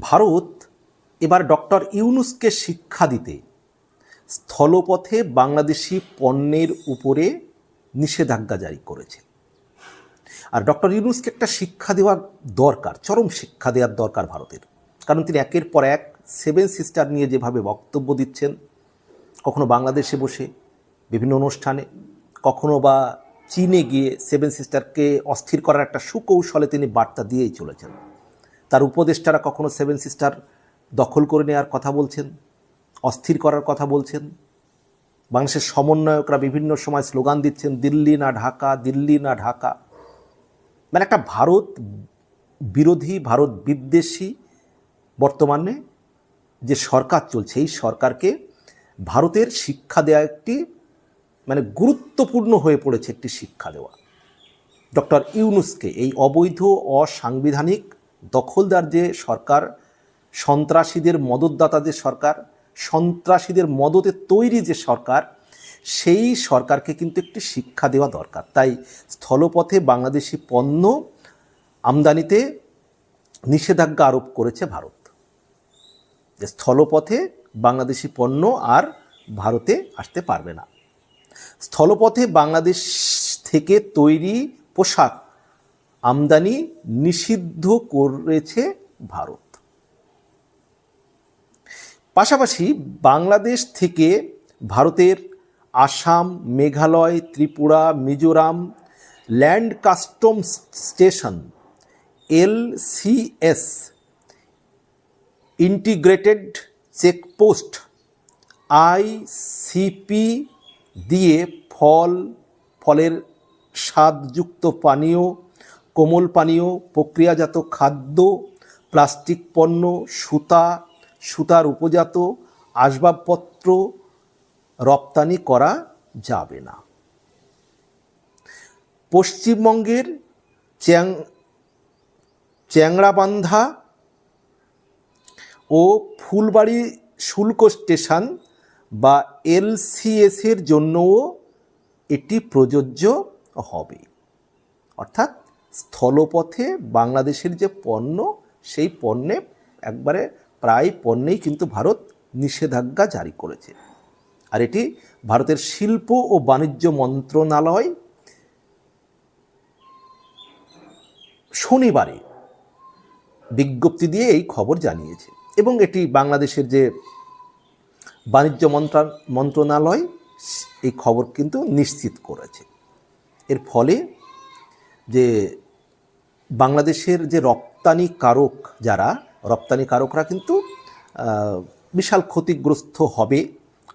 ভারত এবার ডক্টর ইউনুসকে শিক্ষা দিতে স্থলপথে বাংলাদেশি পণ্যের উপরে নিষেধাজ্ঞা জারি করেছে। আর ডক্টর ইউনুসকে একটা শিক্ষা দেওয়ার দরকার, চরম শিক্ষা দেওয়ার দরকার ভারতের। কারণ তিনি একের পর এক সেভেন সিস্টার নিয়ে যেভাবে বক্তব্য দিচ্ছেন, কখনো বাংলাদেশে বসে, বিভিন্ন অনুষ্ঠানে, কখনো বা চীনে গিয়ে সেভেন সিস্টারকে অস্থির করার একটা সুকৌশলে তিনি বার্তা দিয়েই চলেছেন। তার উপদেষ্টারা কখনো সেভেন সিস্টার দখল করে নেওয়ার কথা বলছেন, অস্থির করার কথা বলছেন। বাংলাদেশের সমন্বয়করা বিভিন্ন সময় স্লোগান দিচ্ছেন, দিল্লি না ঢাকা, দিল্লি না ঢাকা। মানে একটা ভারত বিরোধী, ভারত বিদ্বেষী বর্তমানে যে সরকার চলছে, এই সরকারকে ভারতের শিক্ষা দেওয়া একটি মানে গুরুত্বপূর্ণ হয়ে পড়েছে একটি শিক্ষা দেওয়া। ডক্টর ইউনুসকে এই অবৈধ, অসাংবিধানিক দখলদার যে সরকার, সন্ত্রাসীদের মদতদাতা যে সরকার, সন্ত্রাসীদের মদতে তৈরি যে সরকার, সেই সরকারকে কিন্তু একটি শিক্ষা দেওয়া দরকার। তাই স্থলপথে বাংলাদেশি পণ্য আমদানিতে নিষেধাজ্ঞা আরোপ করেছে ভারত। যে স্থলপথে বাংলাদেশি পণ্য আর ভারতে আসতে পারবে না। স্থলপথে বাংলাদেশ থেকে তৈরি পোশাক আমদানি নিষিদ্ধ করেছে ভারত। পাশাপাশি বাংলাদেশ থেকে ভারতের Assam, Meghalaya, Tripura, Mizoram land customs station LCS integrated checkpost ICP দিয়ে ফল, ফলের স্বাদযুক্ত পানীয় কোমল পানীয়, প্রক্রিয়াজাত খাদ্য, প্লাস্টিক পণ্য, সুতা, সুতার উপজাত, আসবাবপত্র রপ্তানি করা যাবে না। পশ্চিমবঙ্গের চ্যাং, চ্যাংড়াবান্ধা ও ফুলবাড়ি শুল্ক স্টেশন বা এলসিএসের জন্যও এটি প্রযোজ্য হবে। অর্থাৎ স্থলপথে বাংলাদেশের যে পণ্য, সেই পণ্যে একবারে প্রায় পণ্যেই কিন্তু ভারত নিষেধাজ্ঞা জারি করেছে। আর এটি ভারতের শিল্প ও বাণিজ্য মন্ত্রণালয় শনিবারে বিজ্ঞপ্তি দিয়ে এই খবর জানিয়েছে। এবং এটি বাংলাদেশের যে বাণিজ্য মন্ত্রা, মন্ত্রণালয়, এই খবর কিন্তু নিশ্চিত করেছে। এর ফলে যে বাংলাদেশের যে রপ্তানি কারক যারা, রপ্তানি কারকরা কিন্তু বিশাল ক্ষতিগ্রস্ত হবে,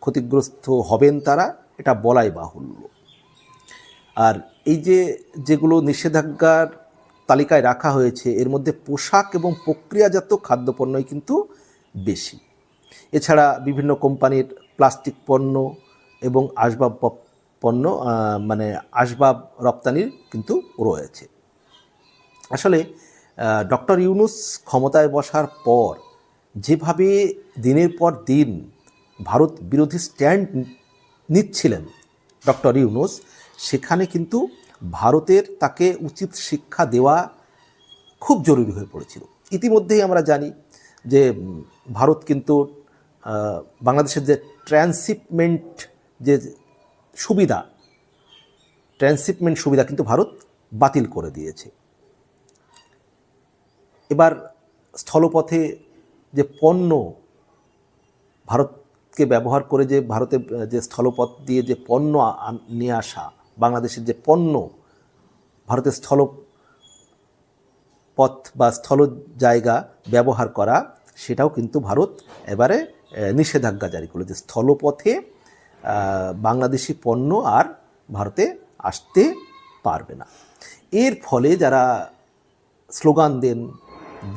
ক্ষতিগ্রস্ত হবেন তারা, এটা বলাই বাহুল্য। আর এই যে যেগুলো নিষেধাজ্ঞার তালিকায় রাখা হয়েছে, এর মধ্যে পোশাক এবং প্রক্রিয়াজাত খাদ্যপণ্যই কিন্তু বেশি। এছাড়া বিভিন্ন কোম্পানির প্লাস্টিক পণ্য এবং আসবাব পণ্য মানে আসবাব রপ্তানির কিন্তু রয়েছে। আসলে ডক্টর ইউনুস ক্ষমতায় বসার পর যেভাবে দিনের পর দিন ভারত বিরোধী স্ট্যান্ড নিচ্ছিলেন ডক্টর ইউনুস, সেখানে কিন্তু ভারতের তাকে উচিত শিক্ষা দেওয়া খুব জরুরি হয়ে পড়েছিল। ইতিমধ্যেই আমরা জানি যে ভারত কিন্তু বাংলাদেশের যে ট্রান্সিপমেন্ট যে সুবিধা, ট্রান্সশিপমেন্ট সুবিধা কিন্তু ভারত বাতিল করে দিয়েছে। এবার স্থলপথে যে পণ্য ভারতকে ব্যবহার করে যে ভারতে, যে স্থলপথ দিয়ে যে পণ্য নিয়ে আসা, বাংলাদেশের যে পণ্য, ভারতের স্থল পথ বা স্থল জায়গা ব্যবহার করা, সেটাও কিন্তু ভারত এবারে নিষেধাজ্ঞা জারি করল যে স্থলপথে বাংলাদেশি পণ্য আর ভারতে আসতে পারবে না। এর ফলে যারা স্লোগান দেন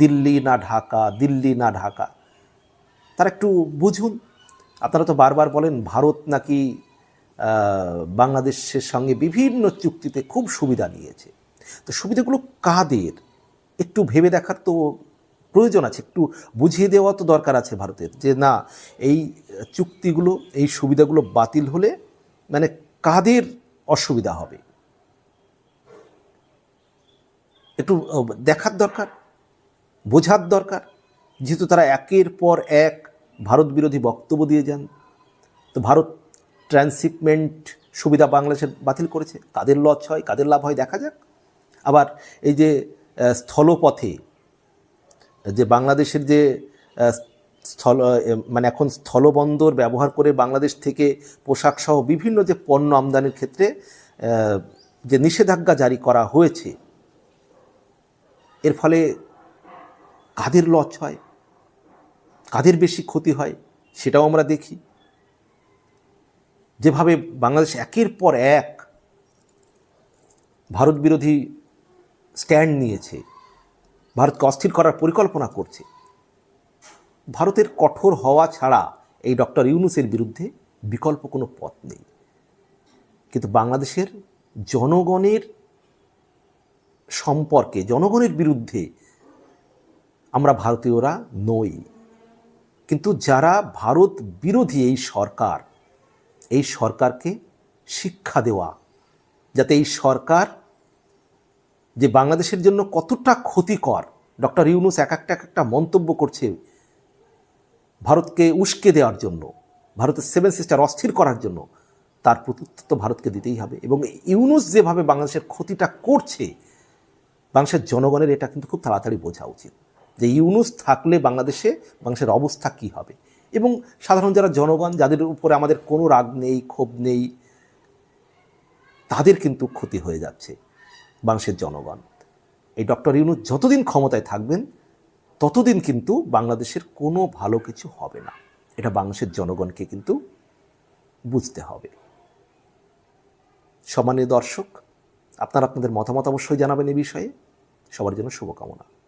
দিল্লি না ঢাকা, দিল্লি না ঢাকা। তারা একটু বুঝুন। আপনারা তো বারবার বলেন, ভারত নাকি বাংলাদেশের সঙ্গে বিভিন্ন চুক্তিতে খুব সুবিধা নিয়েছে। তো সুবিধাগুলো কাদের? একটু ভেবে দেখার তো প্রয়োজন আছে, একটু বুঝিয়ে দেওয়া তো দরকার আছে ভারতের যে, না, এই চুক্তিগুলো, এই সুবিধাগুলো বাতিল হলে মানে কাদের অসুবিধা হবে? একটু দেখার দরকার। বোঝার দরকার। যেহেতু তারা একের পর এক ভারত বিরোধী বক্তব্য দিয়ে যান, তো ভারত ট্রান্সশিপমেন্ট সুবিধা বাংলাদেশের বাতিল করেছে। কাদের লস হয়, কাদের লাভ হয় দেখা যাক। আবার এই যে স্থলপথে, যে বাংলাদেশের যে স্থল মানে এখন স্থলবন্দর ব্যবহার করে বাংলাদেশ থেকে পোশাক সহ বিভিন্ন যে পণ্য আমদানির ক্ষেত্রে যে নিষেধাজ্ঞা জারি করা হয়েছে, এর ফলে কাদের লস হয়? কাদের বেশি ক্ষতি হয়? সেটাও আমরা দেখি। যেভাবে বাংলাদেশ একের পর এক ভারত বিরোধী স্ট্যান্ড নিয়েছে, ভারতকে অস্থির করার পরিকল্পনা করছে, ভারতের কঠোর হওয়া ছাড়া এই ডক্টর ইউনুসের বিরুদ্ধে বিকল্প কোনো পথ নেই। কিন্তু বাংলাদেশের জনগণের সম্পর্কে, জনগণের বিরুদ্ধে আমরা ভারতীয়রা নই। কিন্তু যারা ভারত বিরোধী এই সরকার, এই সরকারকে শিক্ষা দেওয়া, যাতে এই সরকার যে বাংলাদেশের জন্য কতটা ক্ষতিকর, ডক্টর ইউনুস এক একটা এক একটা মন্তব্য করছে ভারতকে উস্কে দেওয়ার জন্য, ভারতের সেভেন সিস্টার অস্থির করার জন্য, তার প্রত্যুত্তর তো ভারতকে দিতেই হবে। এবং ইউনুস যেভাবে বাংলাদেশের ক্ষতিটা করছে, বাংলাদেশের জনগণের এটা কিন্তু খুব তাড়াতাড়ি বোঝা উচিত। যে ইউনুস থাকলে বাংলাদেশে, বাংলাদেশের অবস্থা কী হবে? এবং সাধারণ যারা জনগণ, যাদের উপরে আমাদের কোনো রাগ নেই, ক্ষোভ নেই, তাদের কিন্তু ক্ষতি হয়ে যাচ্ছে বাংলাদেশের জনগণ। এই ডক্টর ইউনুস যতদিন ক্ষমতায় থাকবেন, ততদিন কিন্তু বাংলাদেশের কোনো ভালো কিছু হবে না। এটা বাংলাদেশের জনগণকে কিন্তু বুঝতে হবে। সম্মানীয় দর্শক, আপনারা আপনাদের মতামত অবশ্যই জানাবেন এ বিষয়ে। সবার জন্য শুভকামনা।